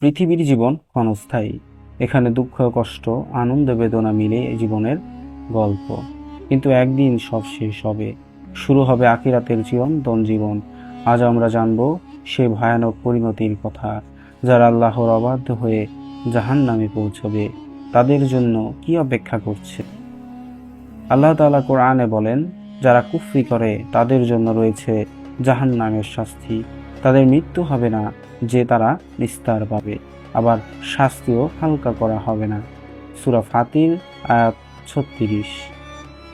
পৃথিবীর জীবন ক্ষণস্থায়ী। এখানে দুঃখ, কষ্ট, আনন্দ, বেদনা মিলে জীবনের গল্প। কিন্তু একদিন সব শেষ হবে। শুরু হবে আখিরাতের চিরন্তন জীবন। আজ আমরা জানব সে ভয়ানক পরিণতির কথা, যারা আল্লাহর অবাধ্য হয়ে জাহান নামে পৌঁছবে। তাদের জন্য কি অপেক্ষা করছে? আল্লাহ তালা কোরআনে বলেন, যারা কুফরি করে, তাদের জন্য রয়েছে জাহান নামের শাস্তি। তাদের মৃত্যু হবে না যে তারা নিস্তার পাবে। আবার শাস্তিও হালকা করা হবে না। সুরা ফাতির, আয়াত ছত্রিশ।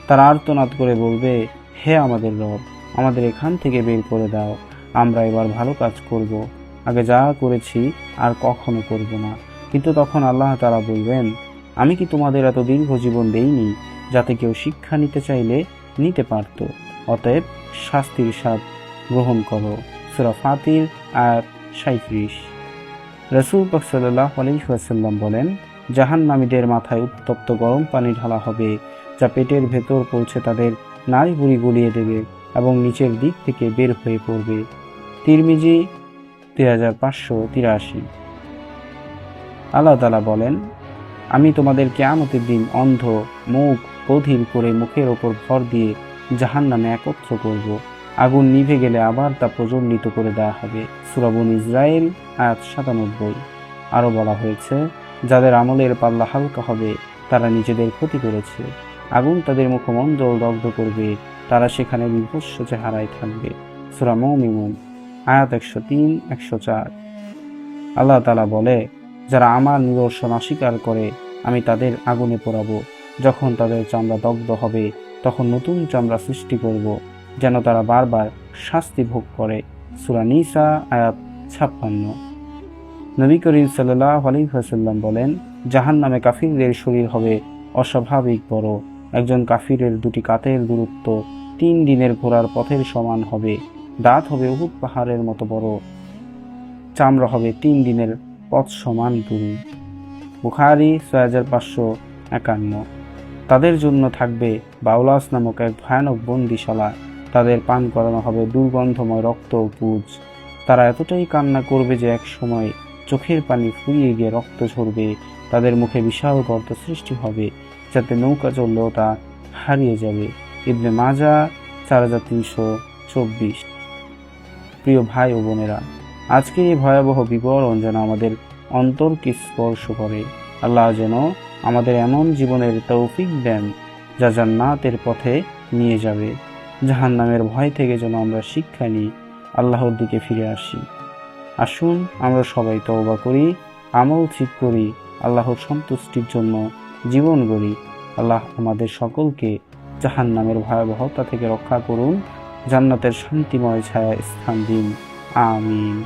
তারা আর্তনাদ করে বলবে, হে আমাদের রব, আমাদের এখান থেকে বের করে দাও। আমরা এবার ভালো কাজ করব। আগে যা করেছি আর কখনো করব না। কিন্তু তখন আল্লাহ তারা বলবেন, আমি কি তোমাদের এত দীর্ঘ জীবন দেইনি, যাতে কেউ শিক্ষা নিতে চাইলে নিতে পারত? অতএব শাস্তির স্বাদ গ্রহণ করো। সুরা ফাতির আয়াত সাঁত্রিশ রসুল পাক সাল্লাহ আলহিহাসাল্লাম বলেন, জাহান নামীদের মাথায় উত্তপ্ত গরম পানি ঢালা হবে, যা পেটের ভেতর পৌঁছে তাদের নাড়ি বুড়ি গুলিয়ে দেবে এবং নিচের দিক থেকে বের হয়ে পড়বে। তিরমিজি দুই হাজার পাঁচশো তিরাশি। আল্লাহ তালা বলেন, আমি তোমাদের কেয়ামতের দিন অন্ধ, মুখ বধির করে মুখের ওপর ভর দিয়ে জাহান নামে একত্র করব। আগুন নিভে গেলে আবার তা প্রজ্বলিত করে দেওয়া হবে। সুরাবুন ইসরায়েল আয়াত সাতানব্বই। আরও বলা হয়েছে, যাদের আমলের পাল্লা হালকা হবে, তারা নিজেদের ক্ষতি করেছে। আগুন তাদের মুখমণ্ডল দগ্ধ করবে, তারা সেখানে বিভস্য চেহারায় থাকবে। সুরা মৌমিমুন আয়াত একশো তিন, একশো চার। আল্লাহ তালা বলে, যারা আমার নিদর্শন অস্বীকার করে, আমি তাদের আগুনে পোড়াবো। যখন তাদের চামড়া দগ্ধ হবে, তখন নতুন চামড়া সৃষ্টি করব। যেন তারা বারবার শাস্তি ভোগ করে। সুরা নিসা, আয়াত ছাপ্পান্ন। নবী করিম সাল্লাহ আলিহাসাল্লাম বলেন জাহান নামে কাফিরদের শরীর হবে অস্বাভাবিক বড়। একজন কাফিরের দুটি কাতের দূরত্ব তিন দিনের ঘোড়ার পথের সমান হবে। দাঁত হবে উহুদ পাহাড়ের মতো বড়। চামড়া হবে তিন দিনের পথ সমান দূর। বুখারি, ছয় হাজার পাঁচশো একান্ন। তাদের জন্য থাকবে বাউলাস নামক এক ভয়ানক বন্দিশালা। তাদের পান করানো হবে দুর্গন্ধময় রক্ত ও পুজ। তারা এতটাই কান্না করবে যে এক সময় চোখের পানি ফুরিয়ে গিয়ে রক্ত ঝরবে, তাদের মুখে বিশাল গর্ত সৃষ্টি হবে, যাতে নৌকা চললেও তা হারিয়ে যাবে। ইবনে মাজা, চার হাজার তিনশো চব্বিশ। প্রিয় ভাই ও বোনেরা, আজকের এই ভয়াবহ বিবরণ যেন আমাদের অন্তরকে স্পর্শ করে। আল্লাহ যেন আমাদের এমন জীবনের তৌফিক দেন যা জান্নাতের পথে নিয়ে যাবে। জাহান নামের ভয় থেকে যেন আমরা শিক্ষা নিই, আল্লাহর দিকে ফিরে আসি। আসুন আমরা সবাই তওবা করি, আমল ঠিক করি, আল্লাহর সন্তুষ্টির জন্য জীবন গড়ি। আল্লাহ আমাদের সকলকে জাহান নামের ভয়াবহতা থেকে রক্ষা করুন, জান্নাতের শান্তিময় ছায়া স্থান দিন। আমিন।